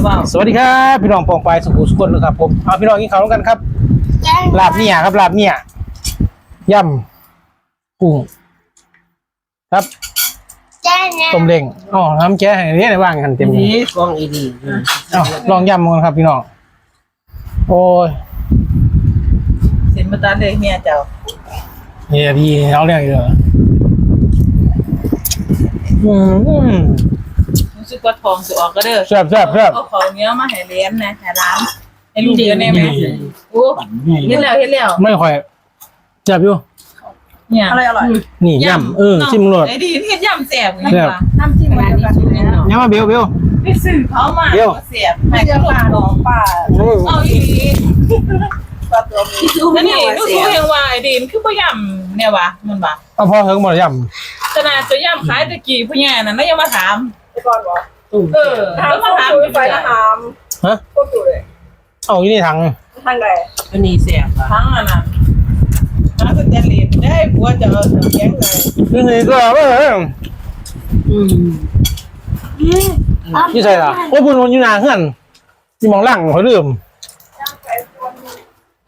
จะว่าสวัสดีครับพี่น้องปองปลายสุขุมสุขนนะครับผมเอาพี่น้องกินข้าวร่วมกันครับลาบเนี่ยครับลาบเนี่ยย่ำกุ้งครับแจ้งนะต้มเล้งอ๋อทำแก้ให้เรียกได้บ้างกันเต็มนี้ที่กองอีดีเอาลองย่ำกันครับพี่น้องโอ้ยเซ็นมาตันเลยเมียเจ้านี่ดีเอาเรื่องอยู่เหรออืมรู้สึ กว่าทองสิออกก็เด้อแซ่บแซ่บแซ่บเอาของเนี้ยมาให้เลี้ยงนะให้ร้านให้ลูกเดียวแน่ไหมโอ้เฮ็ดแล้วเฮ็ดแล้วไม่ค่อยแซ่บอยู่เนี่ยอะไรอร่อยนี่ย่ำเออชิมรสไอ้ดีเฮ็ดยำแซ่บนี่แซ่บว่ะน้ำจิ้มมันเดียวกันย่ำมาเบลเบลไปซื้อเขามาเดี๋ยวแซ่บให้เดีกัยบวลูกปลาน้องปลาเอาอีหลีปลาตัวมีแล้วนี่รู้สึกยังวาไอ้ดีมันคือบ่ยำเนี่ยวะมันวะเอาพอเฮงหมดย่ขนาดจะย่ำขายตะกี้ผู้ใหญ่นั่นแล้วยังมาถามไปก่อนเหร อเออแล้วมาถามไฟนะฮามำฮะโคตรอยู่เลยเอาอยู่นี่ถังทางใดอันนี้แซ่บทั้งอันนั้นถ้าสแตนเลสได้ผัวจะเอาถังแข็งเลยนี่นี่ก็เอออืมนี่ใช่ล่ะโอ้ยบุญมันอยู่นานเพื่อนที่มองหลังเขาลืม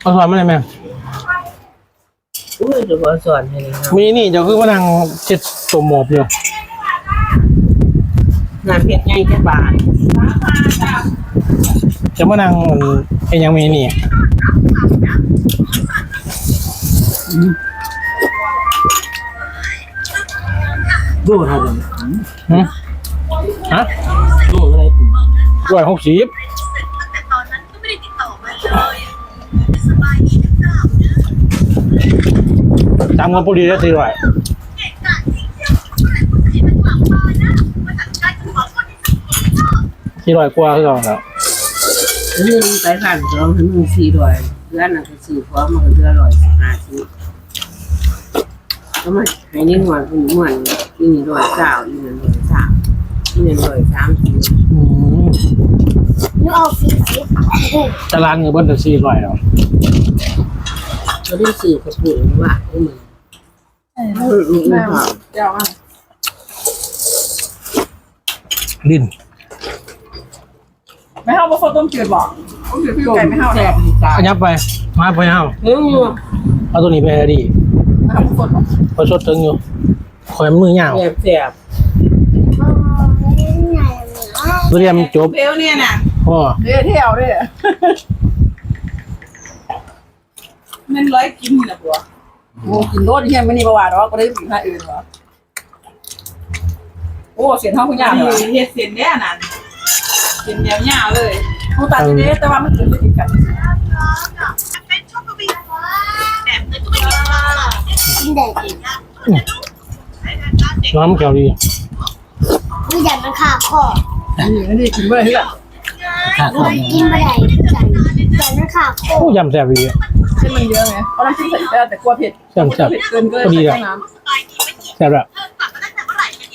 เอาสอนมาเลยแม่อุ้ยเดี๋ยวขอสอนให้เลยครับมีนี่เดี๋ยวคือมานั่งเช็ดตัวหมอบอยู่ งานเพียรใหญ่แค่บาทจะมานั่งไอ้ยังมีนี่ดูเท่าไหร่หึฮะดูอะไรร้อยหกสิบตามกันพอดีแล้วสี่ร้อย สี่ร้อยกว่าคือเราแล้วเรื่องไปผ่านสองถึงหนึ่งสี่ร้อยเดือนน่ะก็สี่พร้อมมันก็เดือนร้อยสิบห้าสิบก็มาให้นี่หน่วยคุณหน่วยนี่นี่ร้อยเก้านี่นั่นร้อยสามนี่นั่นร้อยสามสิบอืมนึกออกสีสีตารางเงินเบิ้ลถึงสี่ร้อยแล้วก็ได้สื่อกระปุกว่าไอ้มึงอืมอืมอืมค่ะเดี๋ยวอะลิ้น ไม่เข้าว่าเขาต้มจืดบอกต้มจืดพี่ไก่ไม่เข้าแซ่แซ่บบดีตาขยับไป มาไปเอาอืมเอาตัวนี้ไปให้ดีน้ำสดบอกพอชดถึงอยู่คอยมือยาวแซ่บแซ่บเรียนจบเบลเนี่ยนะพ่อเดี๋ยวเที่ยวด้วยมันร้อยกินนี่นะผัวโอ้กินโดดที่ยังไม่มีประวัติหรอกก็ได้กินท่าอื่นหรอโอ้เสียงเท่าคุณย่านี่เลยเฮ็ดเส้นเนี่ยนั่น เส้นยาวๆเลยเขาตัดทีนี้แต่ว่ามันกินไม่ติดกันกินเด็กน้ำแก้วดีไม่อยากมันขาคอนี่นี่กินเมื่อไหร่ที่แบบกินไม่ได้กันอยากมันขาคอโอ้ยำแซ่บดีเส้นมันเยอะไงเพราะน้ำจิ้มใส่ไปแต่กลัวเผ็ดแซ่บแซ่บเผ็ดเกินก็เลยใส่น้ำแซ่บแบบ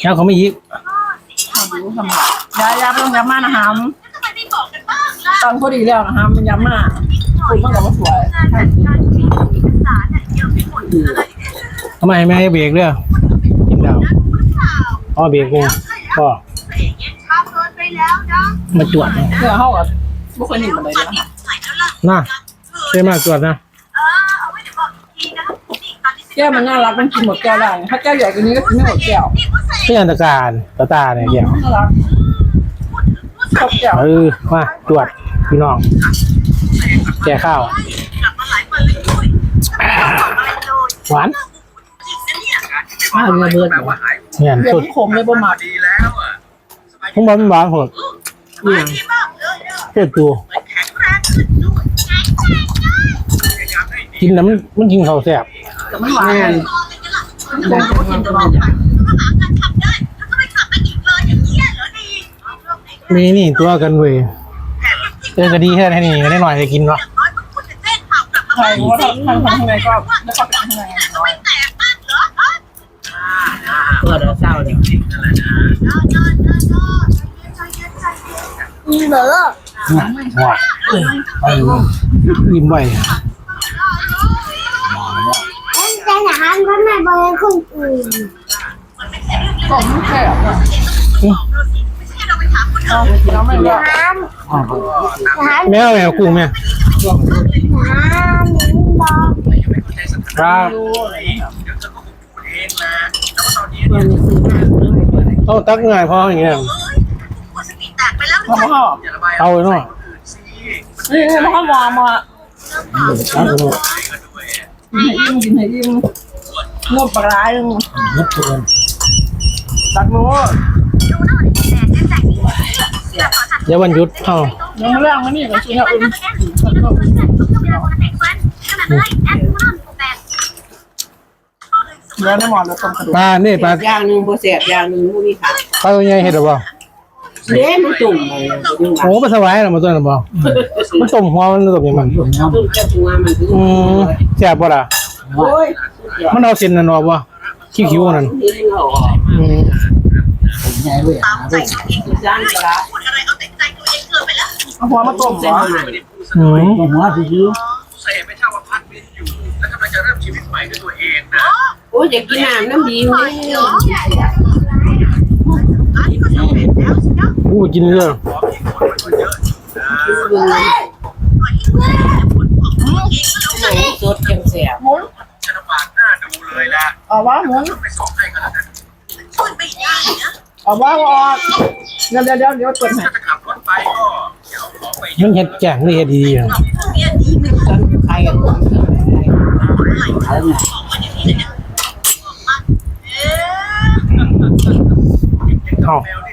แล้วเขาไม่ยิก ทำรู้ทำแบบยายาไม่ต้องยำมากนะฮามตอนพอดีแล้วนะฮามมันยำมากคุณมันกับว่าสวยทำไมไม่ให้เบรกเด้อกินดาวอ๋อเบรกเนี่ยก็มาจวดนะเนื้อเขากับบุคคลหนึ่งกันเลยนะคะน่าเท่มากจวดนะแก้วมันน่ารักมันกินหมดแก้วได้ถ้าแก้วใหญ่กว่านี้ก็กินไม่หมดแก้ว ที่อันตรการตาตาเนี่ยแก้วน่ารักชอบแก้วเออมาจวดพี่น้องแก่ข้าวหวานข้าวระเบิดว่ะเนี่ยเปรี้ยวสุดขมเลยประมาททั้งบอลหวานหมดเนี่ยเปิดตัวกินน้ำมันกินข้าวแซ่บแต่ไม่หวาน แม่นได้ก็กินตลอดมีนี่ตัวกันเว้ยเจอกันดีแค่ไหนนี่ก็ได้หน่อยจะกินเนาะใช่เพราะว่าทำทำข้างในก็ไม่ชอบเป็นข้างในเพื่อเราเศร้าเนี่ยมีเบอร์ว้ายิ้มไว้แต่หนาก็ไม่เบอร์คนอื่นก็ไม่แค่อะ น้ำน้ำแม่เอาแม่ากุ้งแม่น้ำบอกปลามันมีซื้อมาเรื่องตักง่ายพออย่างเงี้ยพ่อพ่อเอาเลยเนาะนี่พ่อมองมากเลยเนาะกินให้อิ่มกินให้อิ่มงบปลาร้ายตักมือ เดี๋ยววันหยุดเอายังไม่เรื่องไม่นี่ก็ชิ้นละอุ่นเดี๋ยวในหมอนเราต้มกระดูกปลานี่ปลาอย่างหนึ่งพอแสบอย่างหนึ่งมูนี่ค่ะปลาตัวใหญ่เห็ดหรือเปล่าเด้มันตุ่มเลยยุ่งโอ้ปลาสวายเหรอมาตัวนั้นเปล่ามันต้มหัวมันต้มยังไงตุ่มจะหัวมันถึงอืมแซ่บป่ะล่ะโอ้ยมันเอาเส้นนั่นออกป่ะคิ้วๆนั่ นนี่เหรออืมจ้างกระเอาหัวมาต้มเส้นก่อนใหม่อืมเสพไปเช่าอพาร์ตเมนต์อยู่แล้วกำลังจะเริ่มชีวิตใหม่ด้วยตัวเองนะโอ้ยอยากกินน้ำน้ำดีเลยอู้กินเยอะไหนสดแข็งแสบหมุนจะลำบากหน้าดูเลยละเอาว่าหมุนไปสอบให้ก็แล้วกัน เอาว่าออกเดี๋ยวเดี๋ยวเดี๋ยวเดี๋ยวเปิดให้ถ้าจะขับรถไปก็อย่าเอาของไปมันเห็ดแกงหรือเห็ดดีๆอะใครกันเอาแมว